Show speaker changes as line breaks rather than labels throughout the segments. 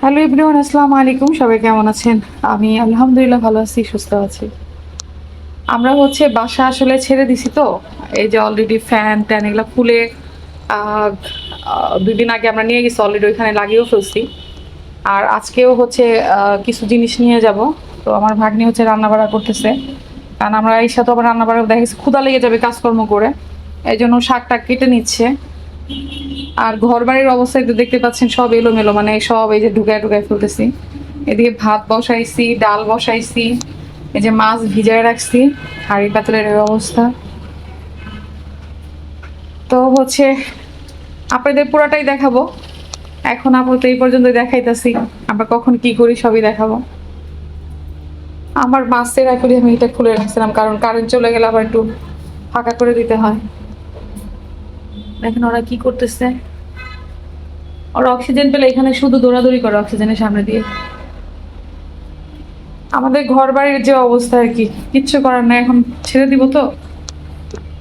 Hello everyone, আসসালামু আলাইকুম। সবাই কেমন আছেন? আমি আলহামদুলিল্লাহ ভালো আছি, সুস্থ আছি। আমরা হচ্ছে বাসা আসলে ছেড়ে দিছি তো, এই যে অলরেডি ফ্যান ট্যান এগুলো খুলে দুই দিন আগে আমরা নিয়ে গেছি অলরেডি ওইখানে লাগিয়েও ফেলছি। আর আজকেও হচ্ছে কিছু জিনিস নিয়ে যাব। তো আমার ভাগ্নি হচ্ছে রান্না বাড়া করতেছে। কারণ আমরা এই সাথে আবার রান্না বাড়া দেখা গেছে ক্ষুদা লেগে যাবে কাজকর্ম করে। এই জন্য শাক টাক কেটে নিচ্ছে। আর ঘর বাড়ির অবস্থায় একটু দেখতে পাচ্ছেন, সব এলোমেলো মানে সব এই যে ঢুকায় ঢুকায় ফেলতেছি। এদিকে ভাত বসাইছি, ডাল বসাইছি, এই যে মাছ ভিজায় রাখছি হাঁড়ি পাতলের অবস্থা। তো হচ্ছে, আপনাদের পুরোটাই দেখাবো। এখন আপাতত এই পর্যন্ত দেখাইতেছি, আমরা কখন কি করি সবই দেখাবো। আমার মাছের এখন আমি এটা খুলে রাখছিলাম, কারণ কারেন্ট চলে গেলে আবার একটু ফাঁকা করে দিতে হয়। দেখেন ওরা কি করতেছে? ওরা অক্সিজেন পেলে এখানে শুধু দৌড়াদৌড়ি করে অক্সিজেনের সামনে দিয়ে। আমাদের ঘর বাড়ির যে অবস্থা আর কি, কিচ্ছু করার নাই, এখন ছেড়ে দিব তো।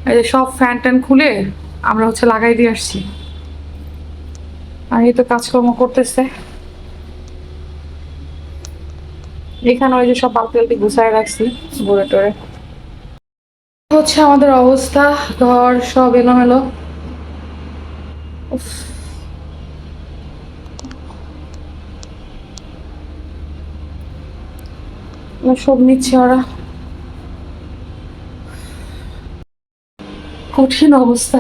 এই যে সব ফ্যান ট্যান খুলে আমরা হচ্ছে লাগাই দিয়ে আসছি। আর এই তো কাজকর্ম করতেছে। এখানে ওই যে সব বালতি বালতি গুছায় রাখছি ঘুরে টরে। হচ্ছে আমাদের অবস্থা, ঘর সব এলোমেলো। উফ। সব নিচ্ছে ওরা। কঠিন অবস্থা।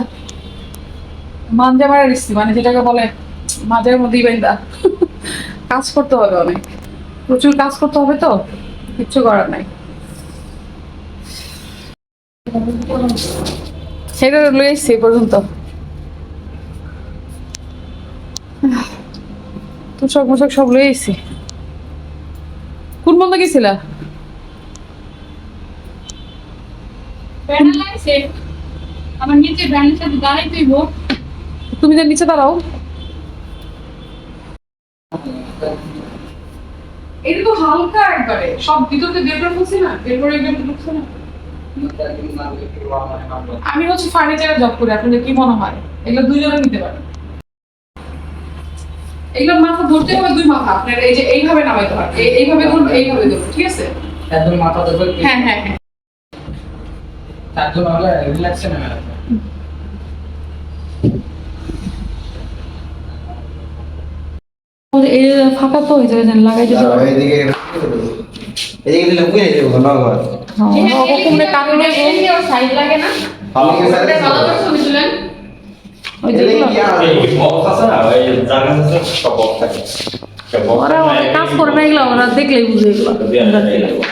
মাঞ্জা মারা মানে যেটাকে বলে মাঝের মধ্যেই বেন্দা কাজ করতে হবে অনেক। প্রচুর কাজ করতে হবে তো, কিচ্ছু করার নাই। সেটা এ পর্যন্ত। তুষক মুষক সব লয়ে এসছি কোন বন্ধ গেছিলা?
আমার নিচে ব্যানার সাথে দাঁড়াই তুইব।
তুমি যে নিচে দাঁড়াও। এটা তো হালকা একবারে। সব ভিতরতে বের করে ফেলছি না? বের করে এগুলো ঢুকছে না? আমি হচ্ছে ফার্নিচারে জব করি আপনাদের কি মনে হয়? এগুলো দুইজনে নিতে পারেন এগুলো মাথা ধরতে হবে দুই মাথা। আপনার এই যে এইভাবে নামাইতে হবে এইভাবে ধরুন এইভাবে ধরুন ঠিক আছে?
একদম মাথা ধরে
হ্যাঁ হ্যাঁ হ্যাঁ।
তার জন্য হলে রিল্যাক্সে নেমে আসবে
এই ফাঁকা তো হয়ে যাবে লাগাই দিতে পারব
এদিকে এদিকে দিলে উঠে যাবে ঘন ঘর
কুমড়ে কাটলে
সাইজ লাগে না।
ভালো করে সাথে
ভালো করে ছবি তুলেন।
ওই যে
এদিকে কি আর?
এই বক্স আছে না? ওই জায়গা সব বক্স থাকে।
ওরা অনেক কাজ করে এগুলো ওরা দেখলেই বুঝে এগুলো
দেয়া যায় এগুলো।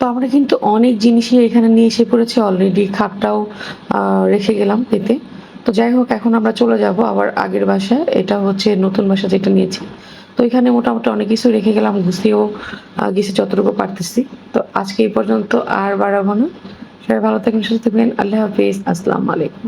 তো আমরা কিন্তু অনেক জিনিসই এখানে নিয়ে এসে পড়েছি অলরেডি খাটটাও রেখে গেলাম পেতে। তো যাই হোক এখন আমরা চলে যাব আবার আগের বাসায়। এটা হচ্ছে নতুন বাসা যেটা নিয়েছি। তো এখানে মোটামুটি অনেক কিছু রেখে গেলাম গুছিয়েও গেছি যতটুকু পারতেছি। তো আজকে এই পর্যন্ত আর বাড়াবো না। সবাই ভালো থাকবেন সুস্থ থাকবেন। আল্লাহ হাফিজ। আসসালামু আলাইকুম।